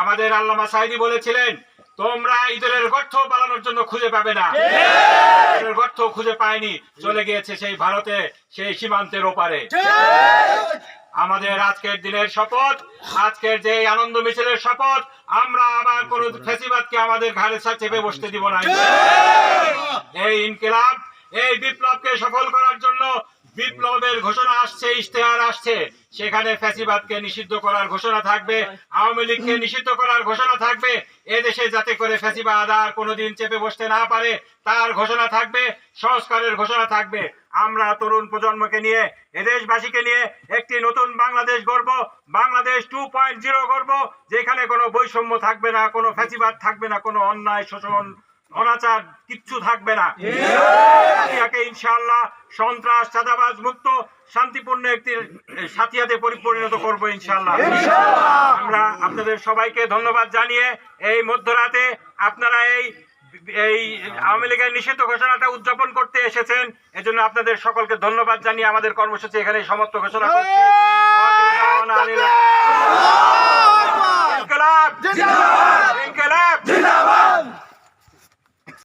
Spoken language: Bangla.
আমাদের আল্লামা সাইদি বলেছিলেন তোমরা ইঁদুরের গর্ত পালানোর জন্য খুঁজে পাবে না। গর্ত খুঁজে পায়নি চলে গিয়েছে সেই ভারতে সেই সীমান্তের ওপারে। আমাদের আজকের দিনের শপথ আজকের যে আনন্দ মিছিলের শপথ আমরা আবার কোন ফেসিবাদকে আমাদের ঘাড়ে চেপে বসতে দিব না। এই ইনকিলাব এই বিপ্লবকে সফল করার জন্য বিপ্লবের ঘোষণা আসছে, ইশতেহার আসছে। সেখানে ফ্যাসিবাদকে নিষিদ্ধ করার ঘোষণা থাকবে, আওয়ামী লীগকে নিষিদ্ধ করার ঘোষণা থাকবে। এদেশে যাতে করে ফ্যাসিবাদ আর কোনোদিন চেপে বসতে না পারে, তার ঘোষণা থাকবে, সংস্কারের ঘোষণা থাকবে। আমরা তরুণ প্রজন্মকে নিয়ে, এদেশবাসীকে নিয়ে একটি নতুন বাংলাদেশ গড়ব, বাংলাদেশ টু পয়েন্ট জিরো গড়ব, যেখানে কোনো বৈষম্য থাকবে না, কোনো ফ্যাসিবাদ থাকবে না, কোনো অন্যায় শোষণ অনাচার কিচ্ছু থাকবে না। সাথিয়াকে ইনশাআল্লাহ সন্ত্রাস চাঁদাবাজ মুক্ত শান্তিপূর্ণ একটি সাথিয়াতে পরি- পরিণত করব ইনশাআল্লাহ। আমরা আপনাদের সবাইকে ধন্যবাদ জানিয়ে এই মধ্যরাতে আপনারা এই এই আওয়ামী লীগের নিষিদ্ধ ঘোষণাটা উদযাপন করতে এসেছেন। এজন্য আপনাদের সকলকে ধন্যবাদ জানিয়ে আমাদের কর্মসূচি এখানে সমাপ্ত ঘোষণা করছি।